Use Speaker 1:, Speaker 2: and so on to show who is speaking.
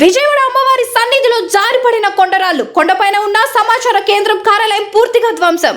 Speaker 1: విజయవాడ అమ్మవారి సన్నిధిలో జారిపడిన కొండరాళ్ళు కొండపైన ఉన్న సమాచార కేంద్రం కార్యాలయం పూర్తిగా ధ్వంసం.